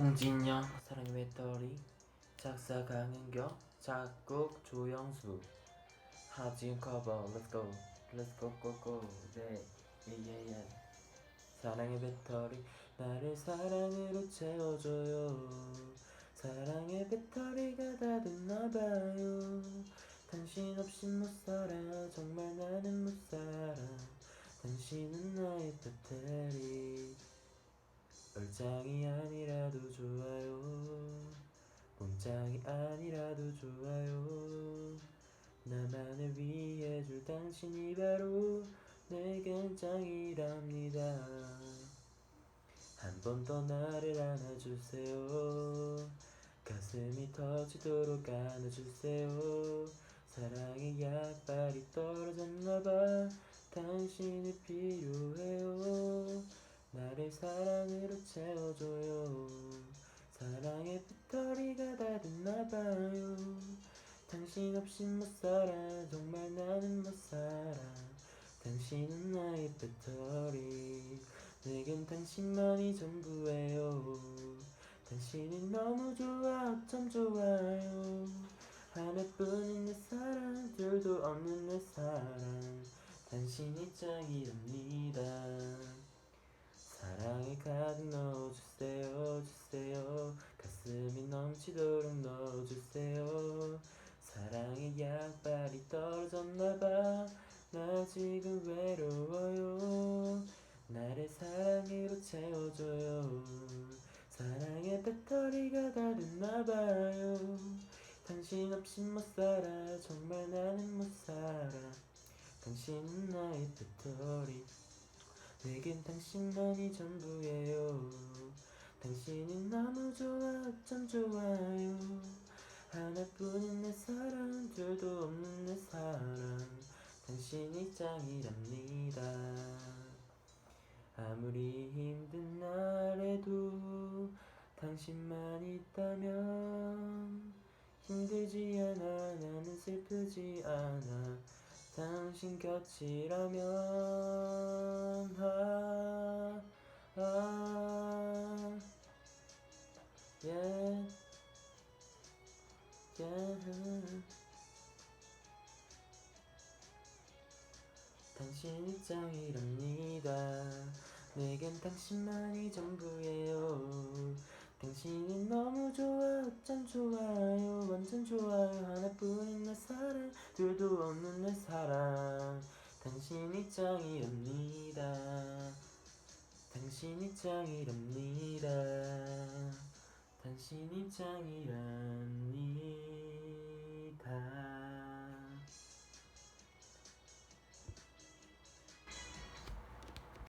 홍진영 사랑의 배터리 작사 강은경 작곡 조영수. 하지은 커버 Let's go Let's go go go. 네 예 예 예. 사랑의 배터리 나를 사랑으로 채워줘요. 사랑의 배터리가 다 됐나봐요. 당신 없이 못 살아 정말 얼짱이 아니라도 좋아요. 몸짱이 아니라도 좋아요. 나만을 위해 줄 당신이 바로 내겐 짱이랍니다. 한 번 더 나를 안아주세요. 가슴이 터지도록 안아주세요. 사랑의 약발이 떨어졌나봐. 당신이 필요해요 나를 사랑으로 채워줘요. 사랑의 배터리가 다 됐나봐요. 당신 없이 못 살아. 정말 나는 못 살아. 당신은 나의 배터리. 내겐 당신만이 전부예요. 당신이 너무 좋아. 어쩜 좋아요. 하나뿐인 내 사랑. 둘도 없는 내 사랑. 당신이 짱이랍니다 사랑을 가득 넣어주세요 주세요. 가슴이 넘치도록 넣어주세요. 사랑의 약발이 떨어졌나봐. 나 지금 외로워요. 나를 사랑으로 채워줘요. 사랑의 배터리가 다 됐나봐요. 당신 없이 못 살아. 정말 나는 못 살아. 당신은 나의 배터리 내겐 당신만이 전부예요. 당신이 너무 좋아 어쩜 좋아요. 하나뿐인 내 사랑 둘도 없는 내 사랑. 당신이 짱이랍니다. 아무리 힘든 날에도 당신만 있다면 힘들지 않아 나는 슬프지 않아 당신 곁이라면. 아, 아, yeah, yeah. 당신이 짱이랍니다. 내겐 당신만이 전부예요. 당신이 너무 좋아 어쩜 좋아요 완전 좋아요 하나뿐인 내 사랑. 둘도 없는 내 사랑. 당신이 짱이랍니다. 당신이 짱이랍니다. 당신이 짱이랍니다